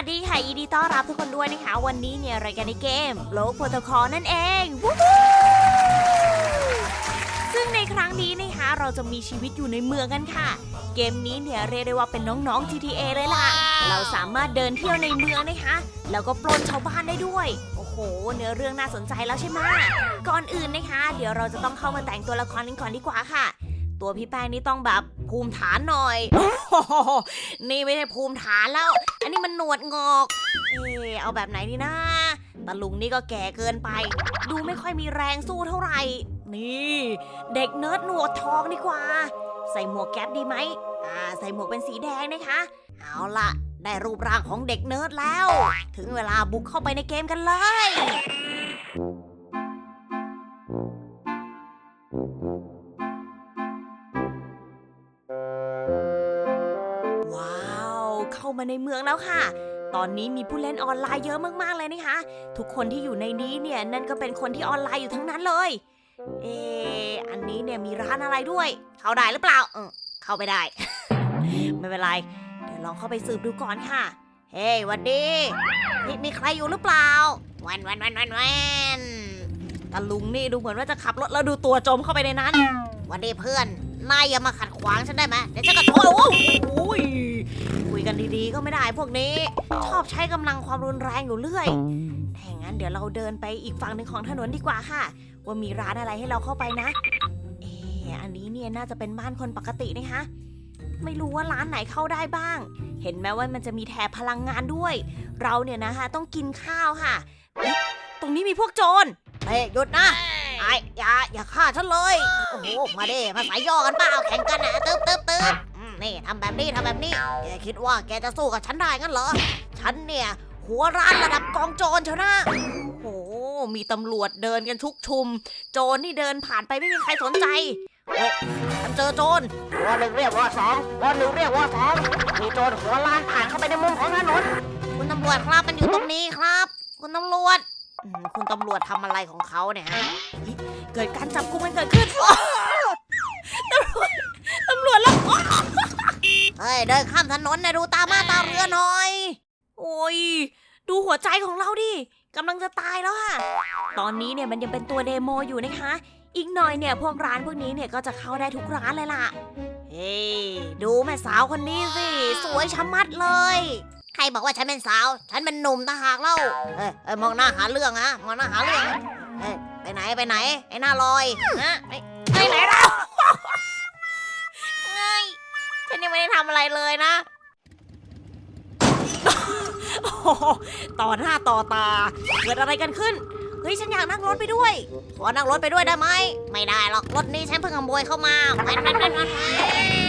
วัสดีค่ะยินดีต้อนรับทุกคนด้วยนะคะ วันนี้เนี่ยรายการในเกมโลกโปรโตคอลนั่นเองวู้ฮู้ซึ่งในครั้งนี้นะคะเราจะมีชีวิตอยู่ในเมืองกันค่ะ เกมนี้เนี่ยเรียกได้ว่าเป็นน้องๆ GTA เลยล่ะ เราสามารถเดินเที่ยวในเมืองนะคะ แล้วก็ปล้นชาวบ้านได้ด้วย โอ้โห เนื้อเรื่องน่าสนใจแล้วใช่ไหมก่อนอื่นนะคะ เดี๋ยวเราจะต้องเข้ามาแต่งตัวละครกันก่อนดีกว่าค่ะ ตัวพี่แป้งนี่ต้องแบบภูมิฐานหน่อย นี่ไม่ใช่ภูมิฐานแล้ว อันนี้มันหนวดงอก เออเอาแบบไหนดีนะตาลุงนี่ก็แก่เกินไป ดูไม่ค่อยมีแรงสู้เท่าไหร่ นี่ เด็กเนิร์ดหนวดทองดีกว่า ใส่หมวกแก๊ปดีไหมอ่า ใส่หมวกเป็นสีแดงนะคะ เอาละได้รูปร่างของเด็กเนิร์ดแล้ว ถึงเวลาบุกเข้าไปในเกมกันเลย มาในเมืองแล้วค่ะ ตอนนี้มีผู้เล่นออนไลน์เยอะมากๆเลยนะคะ ทุกคนที่อยู่ในนี้เนี่ยนั่นก็เป็นคนที่ออนไลน์อยู่ทั้งนั้นเลย เอออันนี้เนี่ยมีร้านอะไรด้วย เข้าได้หรือเปล่าเออเข้าไปได้ ไม่เป็นไร เดี๋ยวลองเข้าไปสืบดูก่อนค่ะ เฮ้ยวันดีมีมีใครอยู่หรือเปล่าวันวันวันวันวันตาลุงนี่ดูเหมือนว่าจะขับรถแล้วดูตัวจมเข้าไปในนั้นวันดีเพื่อน นายอย่ามาขัดขวางฉันได้ไหมเดี๋ยวฉันก็โทษโอ้โหยคุยกันดีๆก็ไม่ได้พวกนี้ ชอบใช้กำลังความรุนแรงอยู่เรื่อยถ้าอย่างนั้นเดี๋ยวเราเดินไปอีกฝั่งหนึ่งของถนนดีกว่าค่ะ ว่ามีร้านอะไรให้เราเข้าไปนะ เอออันนี้เนี่ยน่าจะเป็นบ้านคนปกตินะคะไม่รู้ว่าร้านไหนเข้าได้บ้าง เห็นไหมว่ามันจะมีแถบพลังงานด้วย เราเนี่ยนะคะต้องกินข้าวค่ะเอ๊ะตรงนี้มีพวกโจรเฮ้ยหยุดนะ ไอ้อย่าอย่าฆ่าฉันเลย โอ้โห มาเด้มาสายย่อกันเปล่าแข่งกันนะตึ๊บตึ๊บตึ๊บอืมนี่ทำแบบนี้ทำแบบนี้แกคิดว่าแกจะสู้กับฉันได้งั้นเหรอ ฉันเนี่ย หัวร้านระดับกองโจรเชียวนะ โอ้โห มีตำรวจเดินกันชุกชุม โจรนี่เดินผ่านไปไม่มีใครสนใจเฮ้ยฉันเจอโจร วอหนึ่งเรียกวอสองวอหนึ่งเรียกวอสองมีโจรหัวล้านผ่านเข้าไปในมุมของถนน คุณตำรวจครับมันอยู่ตรงนี้ครับ คุณตำรวจ อืมคุณตำรวจทำอะไรของเขาเนี่ยฮะเฮ้ยเกิดการจับกุมกันเกิดขึ้นอ้ตำรวจตำรวจแล้วอ้เฮ้ยเดินข้ามถนนนะดูตามาตาเรือหน่อย โอ้ย ดูหัวใจของเราดิกำลังจะตายแล้วค่ะตอนนี้เนี่ยมันยังเป็นตัวเดโมอยู่นะคะ อีกหน่อยเนี่ยพวกร้านพวกนี้เนี่ยก็จะเข้าได้ทุกร้านเลยล่ะ เฮ้ยดูแม่สาวคนนี้สิ สวยชะมัดเลย ใครบอกว่าฉันเป็นสาว ฉันเป็นหนุ่มตาหากเล่าเอ้ยเอ้ยมองหน้าหาเรื่องฮะมองหน้าหาเรื่องเอ้ยไปไหนไปไหนไอ้หน้าลอยฮะไปไปไหนเราไงฉันยังไม่ได้ทำอะไรเลยนะ โอ้โหต่อหน้าต่อตา เกิดอะไรกันขึ้น เฮ้ย ฉันอยากนั่งรถไปด้วย ขอนั่งรถไปด้วยได้ไหม ไม่ได้หรอก รถนี้ฉันเพิ่งขโมยเข้ามาแว้นแว้นแว้นแว้นแว้น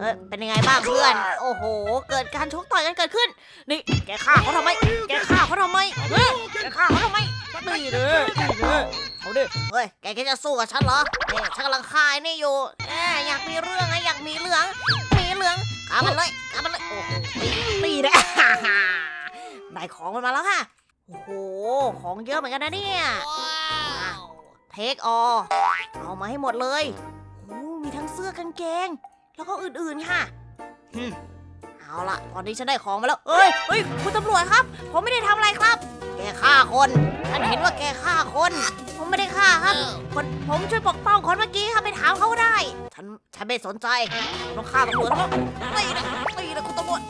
เอ้ยเป็นยังไงบ้างเพื่อน โอ้โห เกิดการชกต่อยกันเกิดขึ้น นี่ แกฆ่าเขาทำไม แกฆ่าเขาทำไมเฮ้ยแกฆ่าเขาทำไมนี่เลยนี่เลยเอาดิเฮ้ย แกคิดจะสู้กับฉันเหรอเนี่ยฉันกำลังฆ่าไอ้นี่อยู่แอบอยากมีเรื่องไงอยากมีเรื่อง มีเรื่องฆ่ามันเลยฆ่ามันเลย โอ้โหตีตีเลยได้ของมันมาแล้วค่ะ โอ้โห ของเยอะเหมือนกันนะเนี่ยเทคออเอามาให้หมดเลยโอ้มีทั้งเสื้อกางเกง แล้วก็อื่นๆค่ะหึมเอาละตอนนี้ฉันได้ของมาแล้วเอ้ยเฮ้ยคุณตำรวจครับ ผมไม่ได้ทำอะไรครับ แกฆ่าคนฉันเห็นว่าแกฆ่าคน ผมไม่ได้ฆ่าครับคนผมช่วยปกป้องคนเมื่อกี้ครับไปถามเขาก็ได้ ฉันฉันไม่สนใจต้องฆ่าตำรวจแล้วตีนะตีนะคุณตำรวจ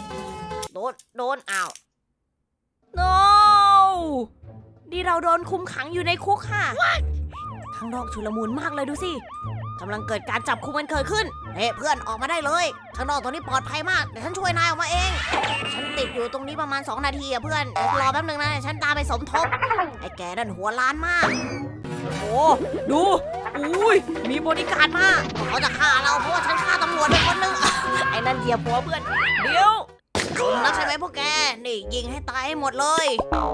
โดนโดนอ้าว no นี่เราโดนคุมขังอยู่ในคุกค่ะ ข้างนอกชุลมุนมากเลยดูสิ กำลังเกิดการจับคุมกันเกิดขึ้นเฮ้เพื่อนออกมาได้เลยข้างนอกตรงนี้ปลอดภัยมากเดี๋ยวฉันช่วยนายออกมาเอง ฉันติดอยู่ตรงนี้ประมาณ 2 นาทีอะเพื่อนเดี๋ยวรอแป๊บนึงนะเดี๋ยวฉันตามไปสมทบไอ้แกนั่นหัวล้านมากโอ้โหดูอุ้ยมีบริการมาเขาจะฆ่าเราเพราะว่าฉันฆ่าตำรวจไปคนหนึงไอ้นั่นเหยียบหัวเพื่อนเดี๋ยวผมรักใช่ไหมพวกแกนี่ยิงให้ตายให้หมดเลยโอ้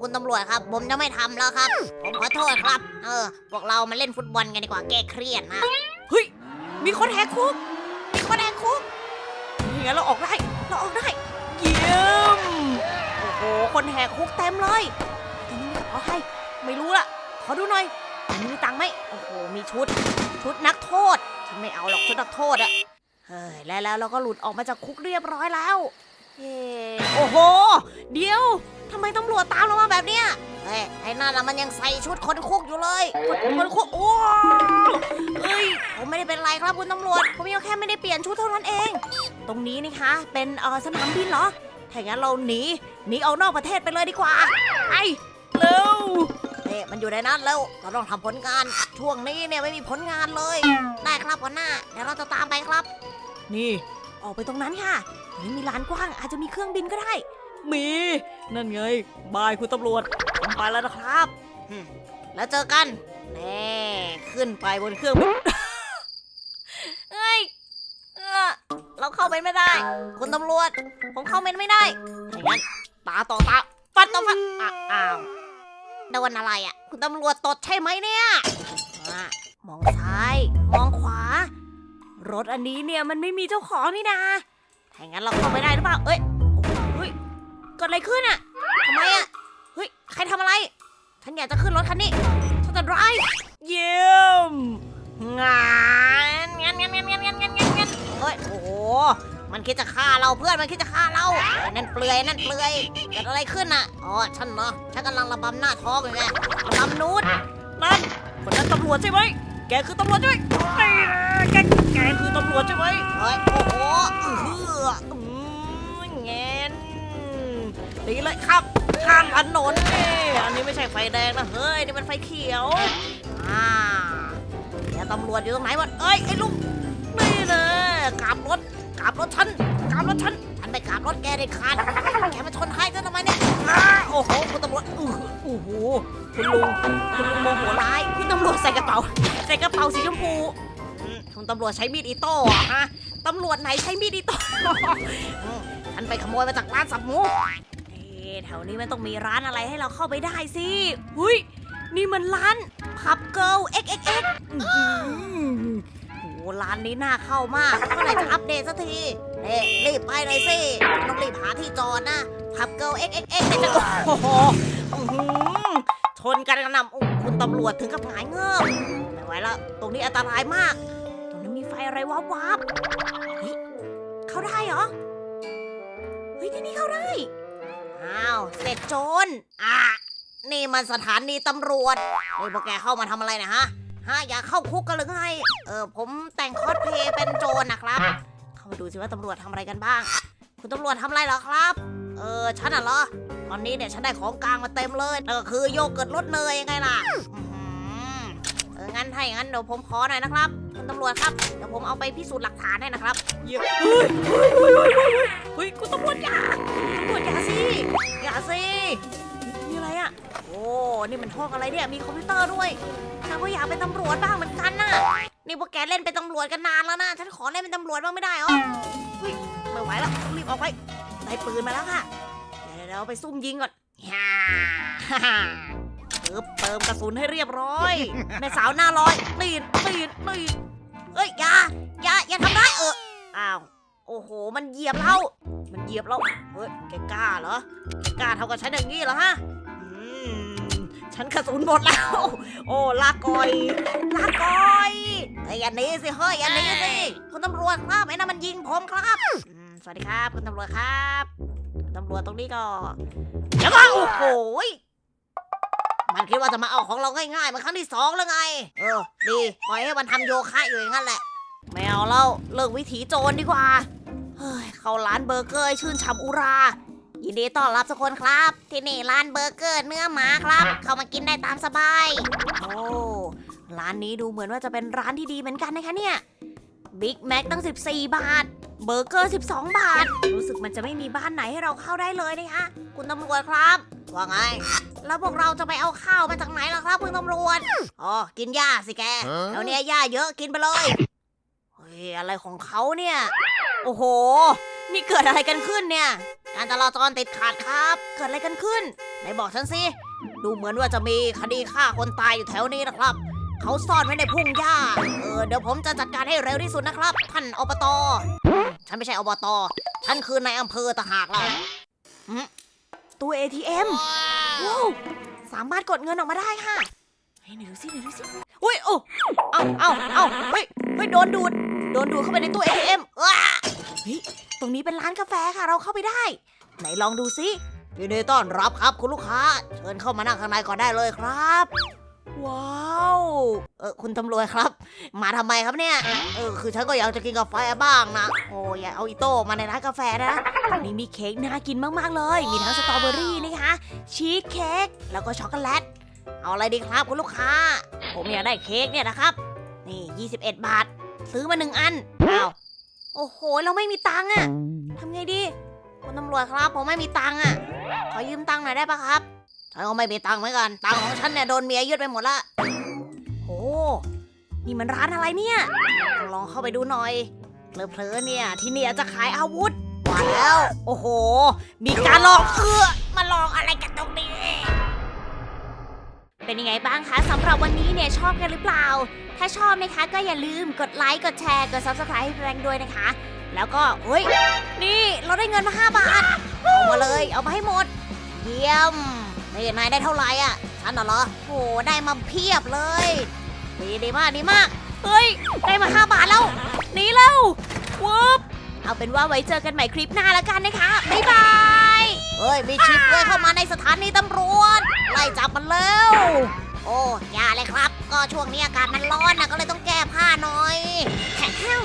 คุณตำรวจครับ ผมจะไม่ทำแล้วครับ ผมขอโทษครับ เออ พวกเรามาเล่นฟุตบอลกันดีกว่าแก้เครียดนะ เฮ้ย มีคนแหกคุก มีคนแหกคุกนี่ไงเราออกได้ เราออกได้ เยี่ยม โอ้โห คนแหกคุกเต็มเลยตอนนี้มีกระเป๋าใครไม่รู้ล่ะ ขอดูหน่อย มีตังค์ไหม โอ้โห มีชุด ชุดนักโทษ ฉันไม่เอาหรอกชุดนักโทษอะเฮ้ย แล้วแล้วเราก็หลุดออกมาจากคุกเรียบร้อยแล้ว เฮ้โอ้เดี๋ยวทำไมตำรวจตามเรามาแบบเนี้ยเฮ้ยไอ้นั่นน่ะมันยังใส่ชุดคนคุกอยู่เลย คนคนคุกโอ้เฮ้ยผมไม่ได้เป็นไรครับคุณตำรวจ ผมยังแค่ไม่ได้เปลี่ยนชุดเท่านั้นเอง ตรงนี้นี่คะ เป็นเออสนามบินเหรอ ถ้าอย่างนั้นเราหนีหนีออกนอกประเทศไปเลยดีกว่าไปเร็วเอ๊ะมันอยู่ในนั้นแล้วเราต้องทำผลงาน ช่วงนี้เนี่ยไม่มีผลงานเลย ได้ครับหัวหน้าเดี๋ยวเราจะตามไปครับ นี่ ออกไปตรงนั้นค่ะตรงนี้มีลานกว้างอาจจะมีเครื่องบินก็ได้ มี นั่นไงบายคุณตำรวจผมไปแล้วนะครับอืมแล้วเจอกัน แน่ขึ้นไปบนเครื่องบินเอ้ยเออเราเข้าไปไม่ได้ คุณตำรวจ ผมเข้าไปไม่ได้อย่างนั้นตาต่อตาฟันต่อฟันอะอ้าวโดนอะไรอะ คุณตำรวจตดใช่ไหมเนี่ยอะมองซ้าย มองขวา รถอันนี้เนี่ยมันไม่มีเจ้าของนี่นาถ้างั้นเราเข้าไปได้หรือเปล่า เอ้ยเฮ้ยเกิดอะไรขึ้นอะทำไมอะเฮ้ย ใครทำอะไร ฉันอยากจะขึ้นรถคันนี้ ฉันจะ drive เยี่ยมงานงานงานงานงานงานงานงานงานเฮ้ย โอ้โห มันคิดจะฆ่าเราเพื่อน มันคิดจะฆ่าเราไอ้นั่นเปลือยนั่นเปลือย เกิดอะไรขึ้นน่ะอ๋อ ฉันเนาะ ฉันกำลังระบำหน้าท้องอยู่ไงระบำนูดนั่นคนนั้นตำรวจใช่ไหม แกคือตำรวจใช่ไหมแกแกคือตำรวจใช่ไหมเฮ้ยโอ้โหเอออืมเงี้ยดีเลยครับข้ามถนนนี่อันนี้ไม่ใช่ไฟแดงนะเฮ้ยนี่มันไฟเขียวอ่าเดี๋ยวตำรวจอยู่ตรงไหนวะเอ้ยไอ้ลุงนี่เลยกลับรถกลับรถฉันกลับรถฉันฉันไปกลับรถแกได้ขาดแกมาชนท้ายฉันทำไมเนี่ยอ้าโอ้โหคุณตำรวจอื้อโอ้โห คุณลุงคุณลุงโมโหร้ายคุณตำรวจใส่กระเป๋า ใส่กระเป๋าสีชมพูอืมคุณตำรวจใช้มีดอิโต้เหรอฮะตำรวจไหนใช้มีดอิโต้อืมฉันไปขโมยมาจากร้านสับหมูเอ๊ะแถวนี้มันต้องมีร้านอะไรให้เราเข้าไปได้สิหุยนี่มันร้านพับเกิล XXX อื้อหือโอ้โหร้านนี้น่าเข้ามากเมื่อไหร่จะอัปเดตสักทีเน่รีบไปเลยสิต้องรีบหาที่จอดนะพับเกิล XXX เนี่ยจะโอ้โห อื้อหื ชนกันกระหน่ำโอ้คุณตำรวจถึงกับหงายเงือบไม่ไหวแล้วตรงนี้อันตรายมาก ตรงนี้มีไฟอะไรวับวับเฮ้ยเข้าได้เหรอ เฮ้ยที่นี่เข้าได้ อ้าว เสร็จโจรอะ นี่มันสถานีตำรวจเฮ้ยพวกแกเข้ามาทำอะไรนะฮะ ฮะ อยากเข้าคุกกันหรือไง เออ ผมแต่งคอสเพลย์เป็นโจรนะครับ เข้ามาดูสิว่าตำรวจทำอะไรกันบ้าง คุณตำรวจทำอะไรเหรอครับ เออฉันน่ะเหรอ ตอนนี้เนี่ยฉันได้ของกลางมาเต็มเลยนั่นก็คือโยเกิร์ตรสเนยยังไงล่ะอื้อหือเอองั้นถ้าอย่างนั้นเดี๋ยวผมขอหน่อยนะครับคุณตำรวจครับเดี๋ยวผมเอาไปพิสูจน์หลักฐานให้นะครับเฮ้ยเฮ้ยเฮ้ยเฮ้ยเฮ้ยเฮ้ยเฮ้ยคุณตำรวจอย่าตำรวจอย่าสิอย่าสินี่อะไรอะ โอ้นี่มันห้องอะไรเนี่ยมีคอมพิวเตอร์ด้วยฉันก็อยากเป็นตำรวจบ้างเหมือนกันน่ะนี่พวกแกเล่นเป็นตำรวจกันนานแล้วนะฉันขอเล่นเป็นตำรวจบ้างไม่ได้เหรอเฮ้ยไม่ไหวแล้วต้องรีบออกไป ได้ปืนมาแล้วค่ะ เดี๋ยวเดี๋ยวเอาไปซุ่มยิงก่อนฮ่าฮ่าฮ่าปึ๊บเติมกระสุนให้เรียบร้อย แม่สาวหน้าลอยตีนตีนตีนเอ้ยอย่าอย่าอย่าทำร้ายเอออ้าว โอ้โห มันเหยียบเรา มันเหยียบเรา เฮ้ย แกกล้าเหรอ แกกล้าเท่ากับฉันอย่างนี้เหรอฮะอืมฉันกระสุนหมดแล้ว โอ้ลากอย ลากอยเฮ้ยอย่าหนี้สิ เฮ้ยอย่าหนี้สิ คุณตำรวจครับไอ้นั่นมันยิงผมครับอื วัสดีครับคุณตำรวจครับตำรวจตรงนี้ก็เดี๋ยวก็โอ้โหยมันคิดว่าจะมาเอาของเราง่ายๆมันครั้งที่สองแล้วไง เออ ดีปล่อยให้มันทำโยคะอยู่อย่างนั้นแหละ ไม่เอาแล้วเลิกวิถีโจรดีกว่า เฮ้ย เข้าร้านเบอร์เกอร์ชื่นฉ่ำอุรา ยินดีต้อนรับทุกคนครับ ที่นี่ร้านเบอร์เกอร์เนื้อหมาครับ เข้ามากินได้ตามสบาย โอ้ ร้านนี้ดูเหมือนว่าจะเป็นร้านที่ดีเหมือนกันนะคะเนี่ย บิ๊กแม็กตั้ง 14 บาท เบอร์เกอร์ 12 บาท รู้สึกมันจะไม่มีบ้านไหนให้เราเข้าได้เลยนะคะคุณตำรวจครับ ว่าไง แล้วพวกเราจะไปเอาข้าวมาจากไหนล่ะครับคุณตำรวจ อ๋อ กินหญ้าสิแกแล้วเนี่ยหญ้าเยอะกินไปเลย เฮ้ย อะไรของเขาเนี่ย โอ้โห นี่เกิดอะไรกันขึ้นเนี่ย การจราจรติดขัดครับ เกิดอะไรกันขึ้น ไหนบอกฉันสิ ดูเหมือนว่าจะมีคดีฆ่าคนตายอยู่แถวนี้นะครับ เขาซ่อนไว้ในพุ่งหญ้า เออเดี๋ยวผมจะจัดการให้เร็วที่สุดนะครับ ท่านอบต ฉันไม่ใช่อบต ฉันคือนายอำเภอตะหากล่ะตู้ ATM ว้าวสามารถกดเงินออกมาได้ค่ะเฮ้ยไหนดูสิไหนดูสิอุ้ยโอ้เอาเอาเอาเฮ้ยเฮ้ยโดนดูดโดนดูดเข้าไปในตู้ ATM ว้าเฮ้ยตรงนี้เป็นร้านกาแฟค่ะ เราเข้าไปได้ ไหนลองดูซิยินดีต้อนรับครับคุณลูกค้า เชิญเข้ามานั่งข้างในก่อนได้เลยครับ ว้าวเออคุณตำรวจครับ มาทำไมครับเนี่ยเออคือฉันก็อยากจะกินกาแฟบ้างนะโอ้ยเอาอีโต้มาในร้านกาแฟนะนี่มีเค้กน่ากินมากๆเลย มีทั้งสตรอเบอรี่นะคะชีสเค้กแล้วก็ช็อกโกแลตเอาอะไรดีครับคุณลูกค้า ผมอยากได้เค้กเนี่ยนะครับ นี่ 21 บาท ซื้อมาหนึ่งอันอ้าวโอ้โห เราไม่มีตังค์อะทำไงดี คุณตำรวจครับ ผมไม่มีตังค์อะขอยืมตังค์หน่อยได้ปะครับ ฉันก็ไม่มีตังค์เหมือนกันตังค์ของฉันเนี่ยโดนเมียยึดไปหมดละโอ้นี่มันร้านอะไรเนี่ยลองเข้าไปดูหน่อยเพลอๆเนี่ยที่เนี่ยจะขายอาวุธมาแล้ว โอ้โห มีการลองเอื้อมาลองอะไรกันตรงนี้ เป็นยังไงบ้างคะสำหรับวันนี้เนี่ยชอบกันหรือเปล่า ถ้าชอบนะคะก็อย่าลืมกดไลค์ กดแชร์ กด subscribe ให้แรงด้วยนะคะ แล้วก็เฮ้ย นี่เราได้เงินมา 5 บาท เอามาเลย เอามาให้หมด เยี่ยม นี่นายได้เท่าไหร่อะฉันน่ะเหรอโอ้ได้มาเพียบเลย ดีดีมากดีมาก เฮ้ย ได้มา5บาทแล้วหนีแล้ววุบเอาเป็นว่าไว้เจอกันใหม่คลิปหน้าล้วกันนะคะ บ๊ายบาย เฮ้ย มีชิปเลยเข้ามาในสถานีตำรวจ ไล่จับมันแล้ว โอ้ย่าเลยครับ ก็ช่วงนี้อากาศมันร้อนนะก็เลยต้องแก้ผ้าหน่อยแฮม